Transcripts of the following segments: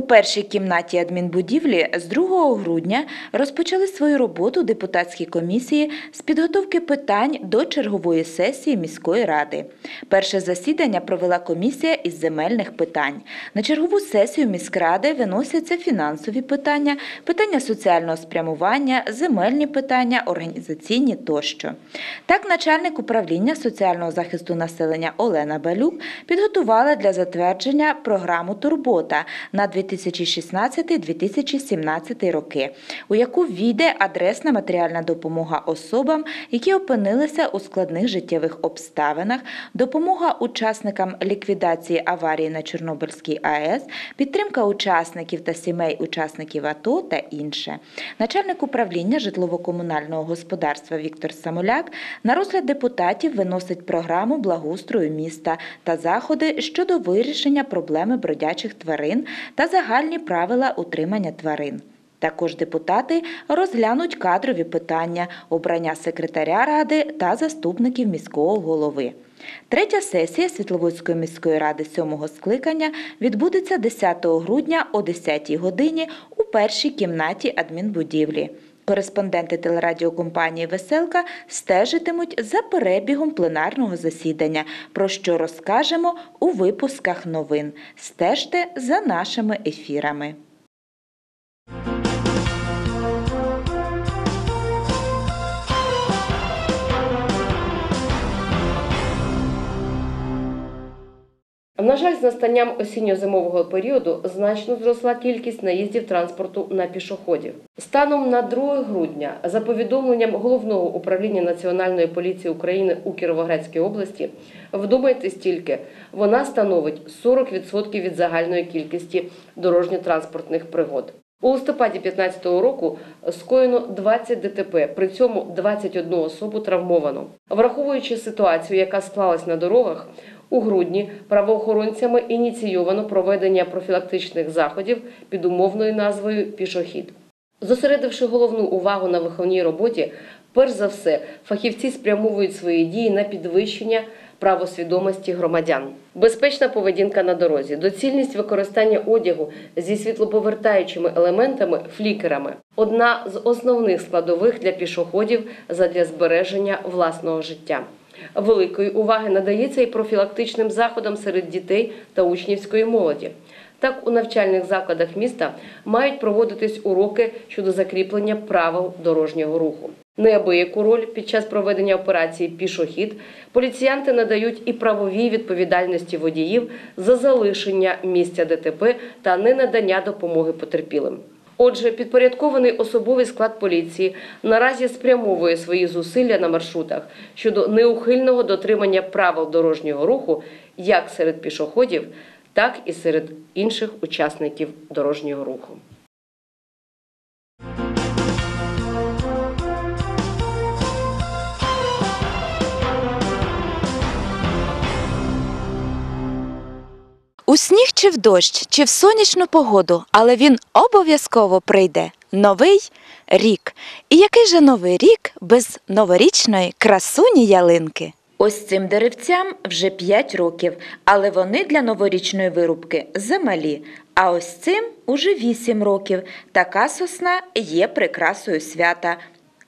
першій кімнаті адмінбудівлі з 2 грудня розпочали свою роботу депутатські комісії з підготовки питань до чергової сесії міської ради. Перше засідання провела комісія із земельних питань. На чергову сесію міськради виносяться фінансові питання, питання соціального спрямування, земельні питання, організаційні тощо. Так, начальник управління соціального захисту населення Олена Балюк підготувала для затвердження програму Турбота на 2016-2017 роки, у яку війде адресна матеріальна допомога особам, які опинилися у складних життєвих обставинах, допомога учасникам ліквідації аварії на Чорнобильській АЕС, підтримка учасників та сімей учасників АТО та інше. Начальник управління житлово-комунального господарства Віктор Самоляк на розгляд депутатів виносить програму благоустрою міста та заходи щодо вирішення проблеми бродячих тварин та загальні правила утримання тварин. Також депутати розглянуть кадрові питання, обрання секретаря ради та заступників міського голови. Третя сесія Світловодської міської ради сьомого скликання відбудеться 10 грудня о 10 годині у першій кімнаті адмінбудівлі. Кореспонденти телерадіокомпанії Веселка стежитимуть за перебігом пленарного засідання, про що розкажемо у випусках новин. Стежте за нашими ефірами. На жаль, з настанням осінньо-зимового періоду значно зросла кількість наїздів транспорту на пішоходів. Станом на 2 грудня, за повідомленням головного управління Національної поліції України у Кіровоградській області, вдумайтесь тільки, вона становить 40% від загальної кількості дорожньо-транспортних пригод. У листопаді 2015 року скоєно 20 ДТП, при цьому 21 особу травмовано. Враховуючи ситуацію, яка склалась на дорогах, у грудні правоохоронцями ініційовано проведення профілактичних заходів під умовною назвою Пішохід. Зосередивши головну увагу на виховній роботі, перш за все фахівці спрямовують свої дії на підвищення правосвідомості громадян. Безпечна поведінка на дорозі, доцільність використання одягу зі світлоповертаючими елементами флікерами одна з основних складових для пішоходів задля збереження власного життя. Великої уваги надається і профілактичним заходам серед дітей та учнівської молоді. Так, у навчальних закладах міста мають проводитись уроки щодо закріплення правил дорожнього руху. Неабияку роль під час проведення операції Пішохід поліціянти надають і правовій відповідальності водіїв за залишення місця ДТП та ненадання допомоги потерпілим. Отже, підпорядкований особовий склад поліції наразі спрямовує свої зусилля на маршрутах щодо неухильного дотримання правил дорожнього руху як серед пішоходів, так і серед інших учасників дорожнього руху. Сніг чи в дощ, чи в сонячну погоду, але він обов'язково прийде. Новий рік. І який же новий рік без новорічної красуні ялинки? Ось цим деревцям вже 5 років, але вони для новорічної вирубки замалі. А ось цим уже 8 років. Така сосна є прикрасою свята.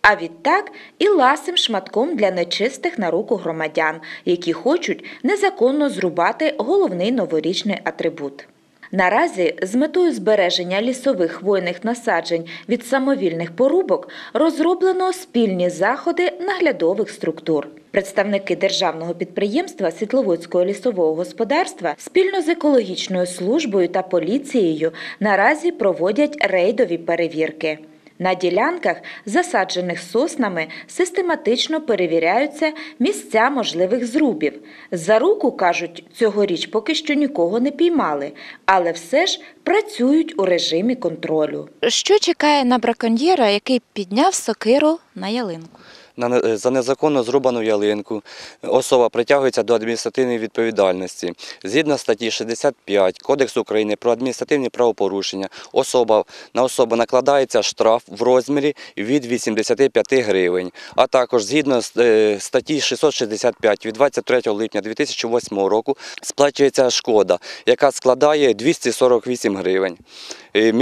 А відтак і ласим шматком для нечистих на руку громадян, які хочуть незаконно зрубати головний новорічний атрибут. Наразі з метою збереження лісових хвойних насаджень від самовільних порубок розроблено спільні заходи наглядових структур. Представники державного підприємства Світловодського лісового господарства спільно з екологічною службою та поліцією наразі проводять рейдові перевірки. На ділянках, засаджених соснами, систематично перевіряються місця можливих зрубів. За руку, кажуть, цьогоріч поки що нікого не піймали, але все ж працюють у режимі контролю. Що чекає на браконьєра, який підняв сокиру на ялинку? на не- за незаконно зрубану ялинку особа притягується до адміністративної відповідальності. Згідно статті 65 Кодексу України про адміністративні правопорушення, особа на особу накладається штраф в розмірі від 85 гривень. А також згідно з, е, статті 665 від 23 липня 2008 року сплачується шкода, яка складає 248 гривень. Е,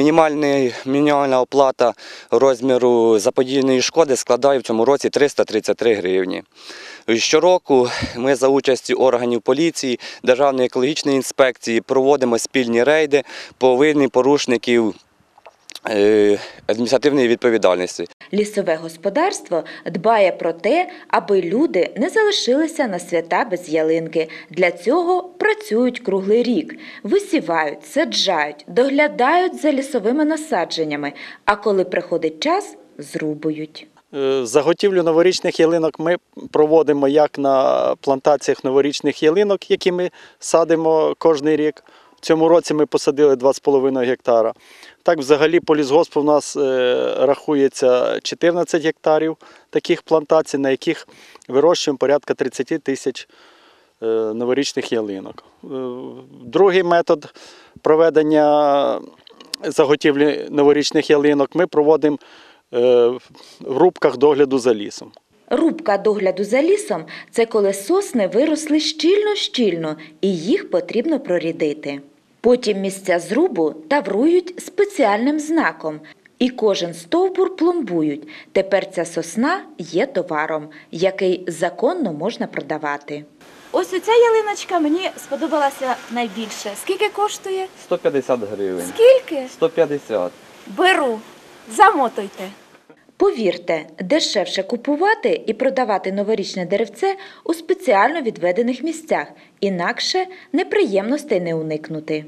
мінімальна оплата розміру заподіяної шкоди складає в цьому році 333 гривні. Щороку ми за участі органів поліції, Державної екологічної інспекції проводимо спільні рейди по виявленню порушників е, адміністративної відповідальності. Лісове господарство дбає про те, аби люди не залишилися на свята без ялинки. Для цього працюють круглий рік, висівають, саджають, доглядають за лісовими насадженнями, а коли приходить час, зрубують. Е, Заготівлю новорічних ялинок ми проводимо як на плантаціях новорічних ялинок, які ми садимо кожен рік. В цьому році ми посадили 2,5 гектара. Так, взагалі, по лісгоспу в нас е, рахується 14 гектарів таких плантацій, на яких вирощуємо порядка 30 тисяч е, новорічних ялинок. Е, Другий метод проведення заготівлі новорічних ялинок ми проводимо в рубках догляду за лісом. Рубка догляду за лісом це коли сосни виросли щільно-щільно і їх потрібно прорідити. Потім місця зрубу таврують спеціальним знаком, і кожен стовбур пломбують. Тепер ця сосна є товаром, який законно можна продавати. Ось оця ялиночка мені сподобалася найбільше. Скільки коштує? 150 гривень. Скільки? 150. Беру. Замотуйте. Повірте, дешевше купувати і продавати новорічне деревце у спеціально відведених місцях, інакше неприємностей не уникнути.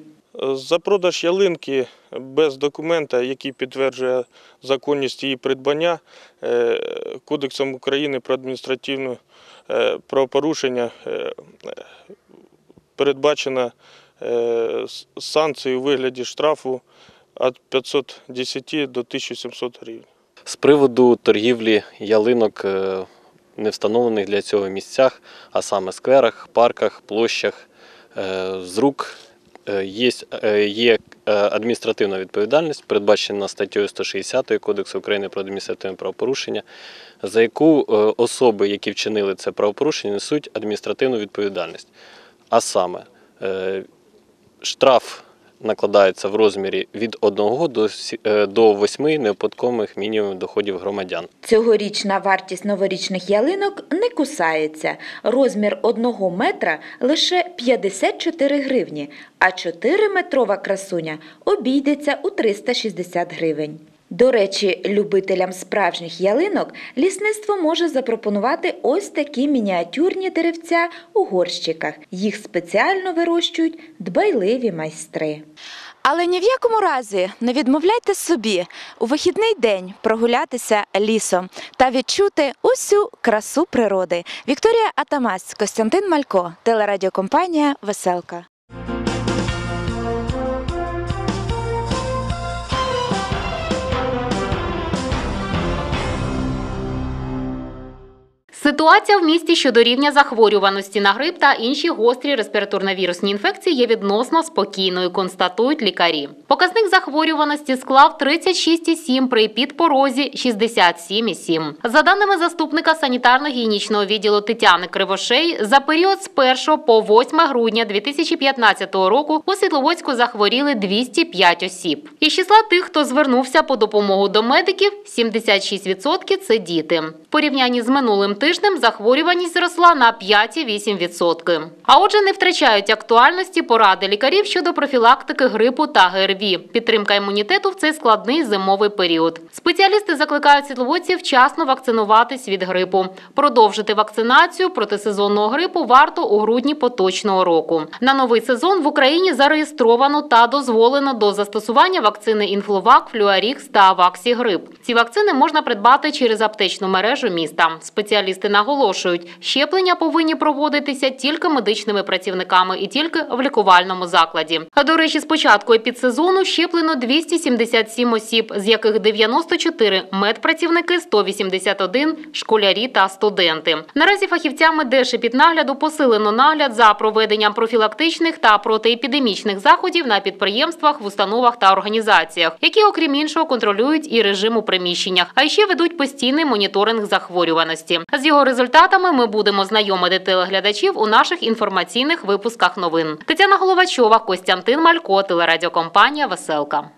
За продаж ялинки без документа, який підтверджує законність її придбання, е, Кодексом України про адміністративне правопорушення е, передбачено е, с- санкції у вигляді штрафу від 510 до 1700 гривень. З приводу торгівлі ялинок е, не встановлених для цього місцях, а саме скверах, парках, площах, е, з рук е, є, є адміністративна відповідальність, передбачена статтею 160 Кодексу України про адміністративне правопорушення, за яку особи, які вчинили це правопорушення, несуть адміністративну відповідальність. А саме штраф накладається в розмірі від 1 до сі- е, до 8 неоподаткових мінімумів доходів громадян. Цьогорічна вартість новорічних ялинок не кусається. Розмір одного метра лише 54 гривні, а 4-метрова красуня обійдеться у 360 гривень. До речі, любителям справжніх ялинок лісництво може запропонувати ось такі мініатюрні деревця у горщиках. Їх спеціально вирощують дбайливі майстри. Але ні в якому разі не відмовляйте собі у вихідний день прогулятися лісом та відчути усю красу природи. Вікторія Атамась, Костянтин Малько, телерадіокомпанія Веселка. Ситуація в місті щодо рівня захворюваності на грип та інші гострі респіраторно-вірусні інфекції є відносно спокійною, констатують лікарі. Показник захворюваності склав 36,7 при підпорозі 67,7. За даними заступника санітарно-гігієнічного відділу Тетяни Кривошей, за період з 1 по 8 грудня 2015 року у Світловодську захворіли 205 осіб. Із числа тих, хто звернувся по допомогу до медиків, 76% – це діти. В порівнянні з минулим тижнем захворюваність зросла на 5,8%. А отже, не втрачають актуальності поради лікарів щодо профілактики грипу та ГРВІ, підтримка імунітету в цей складний зимовий період. Спеціалісти закликають світловодців вчасно вакцинуватись від грипу. Продовжити вакцинацію проти сезонного грипу варто у грудні поточного року. На новий сезон в Україні зареєстровано та дозволено до застосування вакцини Інфлувак, Флюарікс та Ваксігрип. Ці вакцини можна придбати через аптечну мережу міста. Спеціалісти наголошують, щеплення повинні проводитися тільки медичними працівниками і тільки в лікувальному закладі. До речі, з початку епідсезону щеплено 277 осіб, з яких 94 – медпрацівники, 181 – школярі та студенти. Наразі фахівцями Держепіднагляду посилено нагляд за проведенням профілактичних та протиепідемічних заходів на підприємствах, в установах та організаціях, які, окрім іншого, контролюють і режим у приміщеннях, а ще ведуть постійний моніторинг захворюваності. Його результатами ми будемо знайомити телеглядачів у наших інформаційних випусках новин. Тетяна Головачова, Костянтин Малько, телерадіокомпанія Веселка.